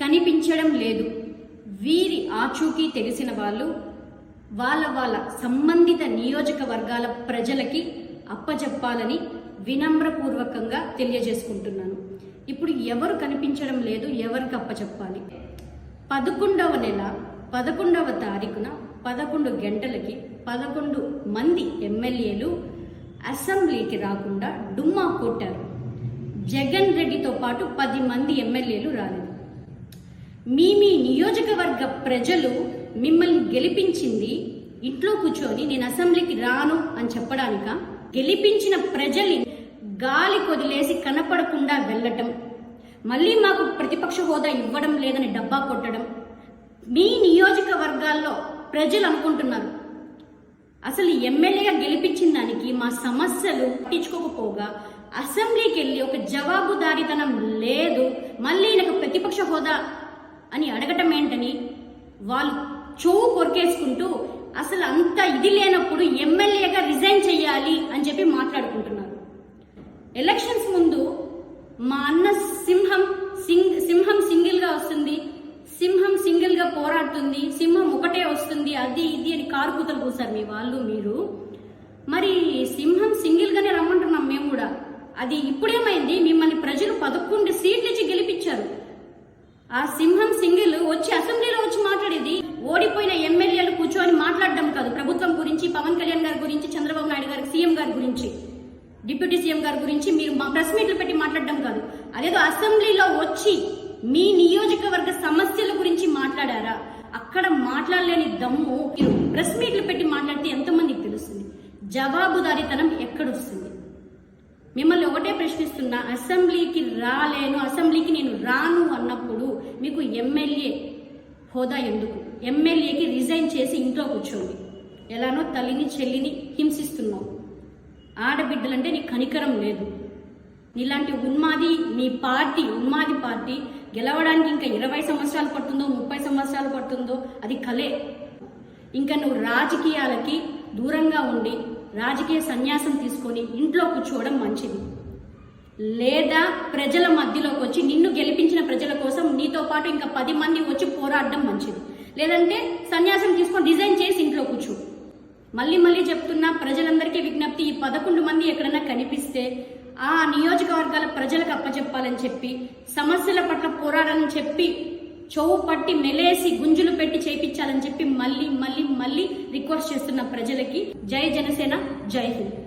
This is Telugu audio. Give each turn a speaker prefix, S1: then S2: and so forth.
S1: కనిపించడం లేదు. వీరి ఆచూకీ తెలిసిన వాళ్ళు వాళ్ళ వాళ్ళ సంబంధిత నియోజకవర్గాల ప్రజలకి అప్పచెప్పాలని వినమ్రపూర్వకంగా తెలియజేసుకుంటున్నాను. ఇప్పుడు ఎవరు కనిపించడం లేదు ఎవరికి అప్పచెప్పాలి పదకొండవ నెల పదకొండవ తారీఖున పదకొండు గంటలకి పదకొండు మంది ఎమ్మెల్యేలు అసెంబ్లీకి రాకుండా డుమ్మా కొట్టారు. జగన్ రెడ్డితో పాటు పది మంది ఎమ్మెల్యేలు రాలేదు. మీ మీ నియోజకవర్గ ప్రజలు మిమ్మల్ని గెలిపించింది. ఇంట్లో కూర్చొని నేను అసెంబ్లీకి రాను అని చెప్పడానిక? గెలిపించిన ప్రజల్ని గాలి కొదిలేసి కనపడకుండా వెళ్ళటం. మళ్ళీ మాకు ప్రతిపక్ష హోదా ఇవ్వడం లేదని డబ్బా కొట్టడం. మీ నియోజకవర్గాల్లో ప్రజలు అనుకుంటున్నారు. అసలు ఎమ్మెల్యేగా గెలిపించిన దానికి మా సమస్యలు పట్టించుకోకపోగా అసెంబ్లీకి వెళ్ళి ఒక జవాబుదారీతనం లేదు. మళ్ళీ నాకు ప్రతిపక్ష హోదా అని అడగటం ఏంటని వాళ్ళు చెవు కొరికేసుకుంటూ అసలు అంత ఇది లేనప్పుడు ఎమ్మెల్యేగా రిజైన్ చేయాలి అని చెప్పి మాట్లాడుకుంటున్నారు. ఎలక్షన్స్ ముందు మా అన్న సింహం సింగ్ సింహం సింగిల్గా వస్తుంది సింహం సింగిల్గా పోరాడుతుంది సింహం ఒకటే వస్తుంది అది ఇది అని కారు కూతలు కూసారు మీ వాళ్ళు మీరు. మరి సింహం సింగిల్గానే రమ్మంటున్నాం మేము కూడా. అది ఇప్పుడేమైంది? మిమ్మల్ని ప్రజలు పదకొండు సీట్లు ఇచ్చి గెలిపించారు. ఆ సింహం సింగిల్ వచ్చి అసెంబ్లీలో వచ్చి మాట్లాడేది. ఓడిపోయిన ఎమ్మెల్యేలు కూర్చొని మాట్లాడడం కాదు. ప్రభుత్వం గురించి పవన్ కళ్యాణ్ గారి గురించి చంద్రబాబు నాయుడు గారి సీఎం గారి గురించి డిప్యూటీ సీఎం గారి గురించి మీరు మా ప్రెస్ మీట్లు పెట్టి మాట్లాడడం కాదు. అదేదో అసెంబ్లీలో వచ్చి మీ నియోజకవర్గ సమస్యల గురించి మాట్లాడారా? అక్కడ మాట్లాడలేని దమ్ము మీరు ప్రెస్ మీట్లు పెట్టి మాట్లాడితే ఎంతమందికి తెలుస్తుంది? జవాబుదారీతనం ఎక్కడొస్తుంది? మిమ్మల్ని ఒకటే ప్రశ్నిస్తున్నా అసెంబ్లీకి రాలేను అసెంబ్లీకి నేను రాను అన్నప్పుడు ఎమ్మెల్యే హోదా ఎందుకు? ఎమ్మెల్యేకి రిజైన్ చేసి ఇంట్లో కూర్చోండి ఎలానో తల్లిని చెల్లిని హింసిస్తున్నావు. ఆడబిడ్డలంటే నీకు కనికరం లేదు. నీలాంటి ఉన్మాది నీ పార్టీ ఉన్మాది పార్టీ గెలవడానికి ఇంకా ఇరవై సంవత్సరాలు పడుతుందో ముప్పై సంవత్సరాలు పడుతుందో అది కలే. ఇంకా నువ్వు రాజకీయాలకి దూరంగా ఉండి రాజకీయ సన్యాసం తీసుకొని ఇంట్లో కూర్చోవడం మంచిది. లేదా ప్రజల మధ్యలోకి వచ్చి నిన్ను గెలిపించిన ప్రజల కోసం నీతో పాటు ఇంకా పది మంది వచ్చి పోరాడడం మంచిది. లేదంటే సన్యాసం తీసుకొని డిజైన్ చేసి ఇంట్లో కూర్చో. మళ్ళీ మళ్ళీ చెప్తున్నా ప్రజలందరికీ విజ్ఞప్తి ఈ పదకొండు మంది ఎక్కడన్నా కనిపిస్తే ఆ నియోజకవర్గాల ప్రజలకు అప్పచెప్పాలని చెప్పి సమస్యల పట్ల పోరాడాలని చెప్పి చెవు పట్టి మెలేసి గుంజులు పెట్టి చేయించాలని చెప్పి మళ్ళీ మళ్ళీ మళ్ళీ రిక్వెస్ట్ చేస్తున్న ప్రజలకి జై జనసేన జై హింద్.